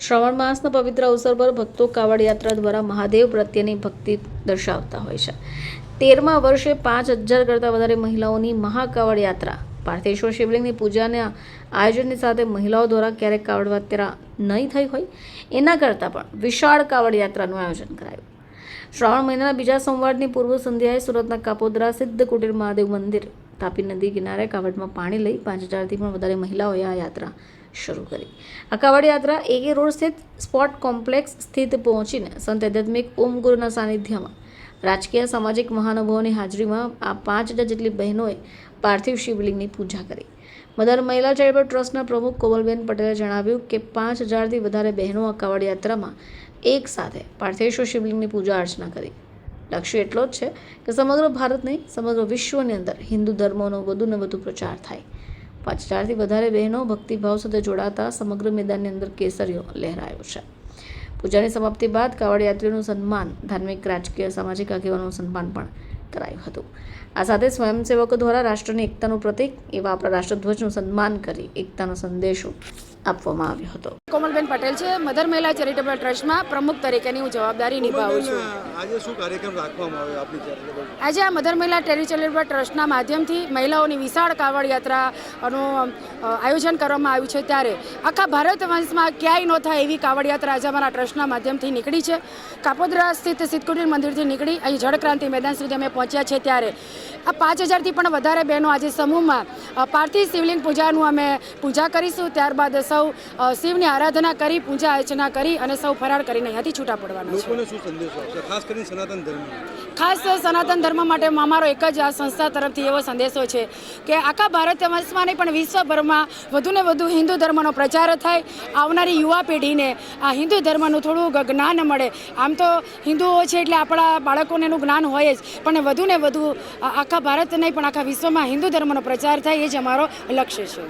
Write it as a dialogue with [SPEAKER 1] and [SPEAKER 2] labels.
[SPEAKER 1] શ્રાવણ માસના પવિત્ર અવસર પર ભક્તો કાવડ યાત્રા દ્વારા મહાદેવ પ્રત્યેની ભક્તિ દર્શાવતા હોય છે. તેરમા વર્ષે પાંચ હજાર કરતાં વધારે મહિલાઓની મહાકાવડ યાત્રા, પાર્થેશ્વર શિવલિંગની પૂજાના આયોજનની સાથે મહિલાઓ દ્વારા ક્યારેક કાવડ યાત્રા નહીં થઈ હોય, એના કરતાં પણ વિશાળ કાવડ યાત્રાનું આયોજન કરાયું. શ્રાવણ મહિનાના બીજા સોમવારની પૂર્વ સંધ્યાએ સુરતના કાપોદ્રા સિદ્ધ કુટીર મહાદેવ મંદિર, તાપી નદી કિનારે કાવડમાં પાણી લઈ પાંચ હજારથી પણ વધારે મહિલાઓએ આ યાત્રા શરૂ કરી. આ કાવડ યાત્રા એકે રોડ સ્થિત સ્પોટ કોમ્પ્લેક્સ સ્થિત પહોંચીને સંત આધ્યાત્મિક ઓમ ગુરુના સાનિધ્યમાં રાજકીય, સામાજિક મહાનુભાવોની હાજરીમાં આ પાંચ હજાર જેટલી બહેનોએ પાર્થિવ શિવલિંગની પૂજા કરી. મદર મહિલા ચેરિટેબલ ટ્રસ્ટના પ્રમુખ કોમલબેન પટેલે જણાવ્યું કે પાંચ હજારથી વધારે બહેનો આ કાવડ યાત્રામાં એક સાથે પાર્થેશ્વર શિવલિંગની પૂજા અર્ચના કરી. લક્ષ્ય એટલો જ છે કે સમગ્ર ભારત નહીં સમગ્ર વિશ્વની અંદર હિન્દુ ધર્મનો વધુને વધુ પ્રચાર થાય. પાંચ હજારથી વધારે બહેનો ભક્તિભાવ સાથે જોડાતા સમગ્ર મેદાનની અંદર કેસરીઓ લહેરાયો છે. પૂજાની સમાપ્તિ બાદ કાવડ યાત્રીઓનું સન્માન ધાર્મિક, રાજકીય, સામાજિક આગેવાનોનું સન્માન પણ કરાયું હતું. આ સાથે સ્વયંસેવકો દ્વારા રાષ્ટ્રની એકતાનું પ્રતીક એવા આપણા રાષ્ટ્રધ્વજનું સન્માન કરી એકતાનો સંદેશો આપવામાં આવ્યો હતો.
[SPEAKER 2] કોમલબેન પટેલ છે મધર મહિલા ચેરિટેબલ ટ્રસ્ટમાં પ્રમુખ તરીકેની હું જવાબદારી નિભાવું છું.
[SPEAKER 3] આજે શું કાર્યક્રમ રાખવામાં આવ્યો આપની ચેરિટેબલ
[SPEAKER 2] આજે આ મધર મહિલા ચેરિટેબલ ટ્રસ્ટના માધ્યમથી મહિલાઓની વિશાળ કાવડ યાત્રાનું આયોજન કરવામાં આવ્યું છે ત્યારે આખા ભારત વંશમાં ક્યાંય ન થાય એવી કાવડ યાત્રા આજે અમારા ટ્રસ્ટના માધ્યમથી નીકળી છે. કાપોદ્રા સ્થિત સિદ્ધકુટીર મંદિરથી નીકળી અહીં જળક્રાંતિ મેદાન સુધી અમે પહોંચ્યા છે ત્યારે. આ પાંચ હજારથી પણ વધારે બહેનો આજે સમૂહમાં પાર્થિવ શિવલિંગ પૂજાનું અમે પૂજા કરીશું. ત્યારબાદ સૌ શિવની આરાધના કરી પૂજા અર્ચના કરી અને સૌ ફરાર કરીને અહીંયાથી છૂટા પડવાના છે.
[SPEAKER 3] શું સંદેશો આપશે? ખાસ કરીને સનાતન ધર્મ
[SPEAKER 2] ખાસ સનાતન ધર્મ માટે અમારો એક જ આ સંસ્થા તરફથી એવો સંદેશો છે કે આખા ભારત વર્ષમાં નહીં પણ વિશ્વભરમાં વધુને વધુ હિન્દુ ધર્મનો પ્રચાર થાય. આવનારી યુવા પેઢીને આ હિન્દુ ધર્મનું થોડું જ્ઞાન મળે. આમ તો હિન્દુઓ છે એટલે આપણા બાળકોને એનું જ્ઞાન હોય જ પણ વધુને વધુ આખા ભારત નહીં પણ આખા વિશ્વમાં હિન્દુ ધર્મનો પ્રચાર થાય એ જ અમારો લક્ષ્ય છે.